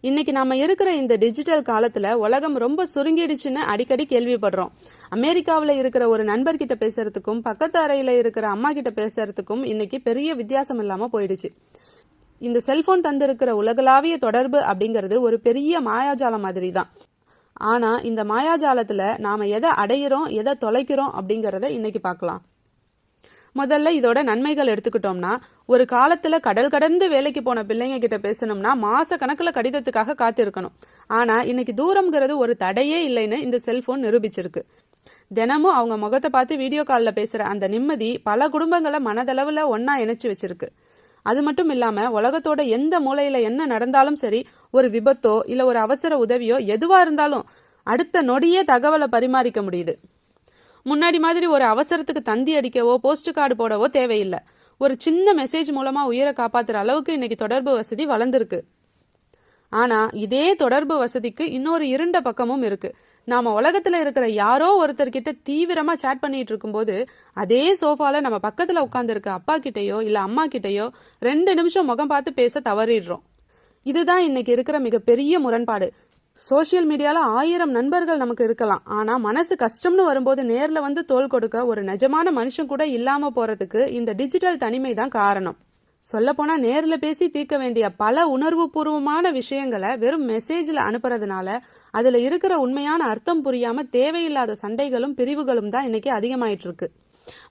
இன்னைக்கு நம்ம இருக்கிற இந்த டிஜிட்டல் காலத்துல உலகம் ரொம்ப சுருங்கிடுச்சுன்னு அடிக்கடி கேள்விப்படுறோம். அமெரிக்காவில் இருக்கிற ஒரு நண்பர்கிட்ட பேசுறதுக்கும் பக்கத்து அறையில இருக்கிற அம்மா கிட்ட பேசுறதுக்கும் இன்னைக்கு பெரிய வித்தியாசம் இல்லாம போயிடுச்சு. இந்த செல்போன் தந்திருக்கிற உலகளாவிய தொடர்பு அப்படிங்கிறது ஒரு பெரிய மாயாஜாலம் மாதிரி தான் ஆனா இந்த மாயாஜாலத்துல நாம எதை அடையிறோம் எதை தொலைக்கிறோம் அப்படிங்கறத இன்னைக்கு பார்க்கலாம். முதல்ல இதோட நன்மைகள் எடுத்துக்கிட்டோம்னா ஒரு காலத்துல கடல் கடந்து வேலைக்கு போன பிள்ளைங்க கிட்ட பேசணும்னா மாச கணக்குல கடிதத்துக்காக காத்திருக்கணும். ஆனா இன்னைக்கு தூரம்ங்கிறது ஒரு தடையே இல்லைன்னு இந்த செல்போன் நிரூபிச்சிருக்கு. தினமும் அவங்க முகத்தை பார்த்து வீடியோ காலில் பேசுற அந்த நிம்மதி பல குடும்பங்களை மனதளவுல ஒன்னா இணைச்சு வச்சிருக்கு. அது மட்டும் இல்லாம உலகத்தோட எந்த மூலையில என்ன நடந்தாலும் சரி ஒரு விபத்தோ இல்ல ஒரு அவசர உதவியோ எதுவா இருந்தாலும் அடுத்த நொடியே தகவலை பரிமாறிக்க முடியுது. முன்னாடி மாதிரி ஒரு அவசரத்துக்கு தந்தி அடிக்கவோ போஸ்ட் கார்டு போடவோ தேவையில்லை. ஒரு சின்ன மெசேஜ் மூலமா உயிரை காப்பாத்துற அளவுக்கு இன்னைக்கு தொடர்பு வசதி வளர்ந்துருக்கு. ஆனா இதே தொடர்பு வசதிக்கு இன்னொரு இருண்ட பக்கமும் இருக்கு. நாம உலகத்துல இருக்கிற யாரோ ஒருத்தர்கிட்ட தீவிரமா சேட் பண்ணிட்டு இருக்கும்போது அதே சோஃபால நம்ம பக்கத்துல உட்கார்ந்து இருக்க அப்பா கிட்டயோ இல்ல அம்மா கிட்டயோ ரெண்டு நிமிஷம் முகம் பார்த்து பேச தவறிடுறோம். இதுதான் இன்னைக்கு இருக்கிற மிகப்பெரிய முரண்பாடு. சோஷியல் மீடியாவில் ஆயிரம் நண்பர்கள் நமக்கு இருக்கலாம். ஆனால் மனசு கஷ்டம்னு வரும்போது நேரில் வந்து தோல் கொடுக்க ஒரு நிஜமான மனுஷன் கூட இல்லாமல் போகிறதுக்கு இந்த டிஜிட்டல் தனிமை தான் காரணம். சொல்லப்போனால் நேரில் பேசி தீர்க்க வேண்டிய பல உணர்வுபூர்வமான விஷயங்களை வெறும் மெசேஜில் அனுப்புறதுனால அதில் இருக்கிற உண்மையான அர்த்தம் புரியாமல் தேவையில்லாத சண்டைகளும் பிரிவுகளும் தான் இன்னைக்கு அதிகமாயிட்டு இருக்கு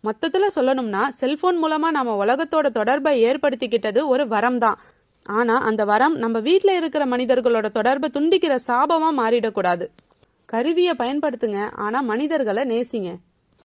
மொத்தத்தில் சொல்லணும்னா செல்போன் மூலமாக நம்ம உலகத்தோட தொடர்பை ஏற்படுத்திக்கிட்டது ஒரு வரம் தான். ஆனா அந்த வரம் நம்ம வீட்டில் இருக்கிற மனிதர்களோட தொடர்பை துண்டிக்கிற சாபமா மாறிடக்கூடாது. கருவியை பயன்படுத்துங்க ஆனா மனிதர்களை நேசிங்க.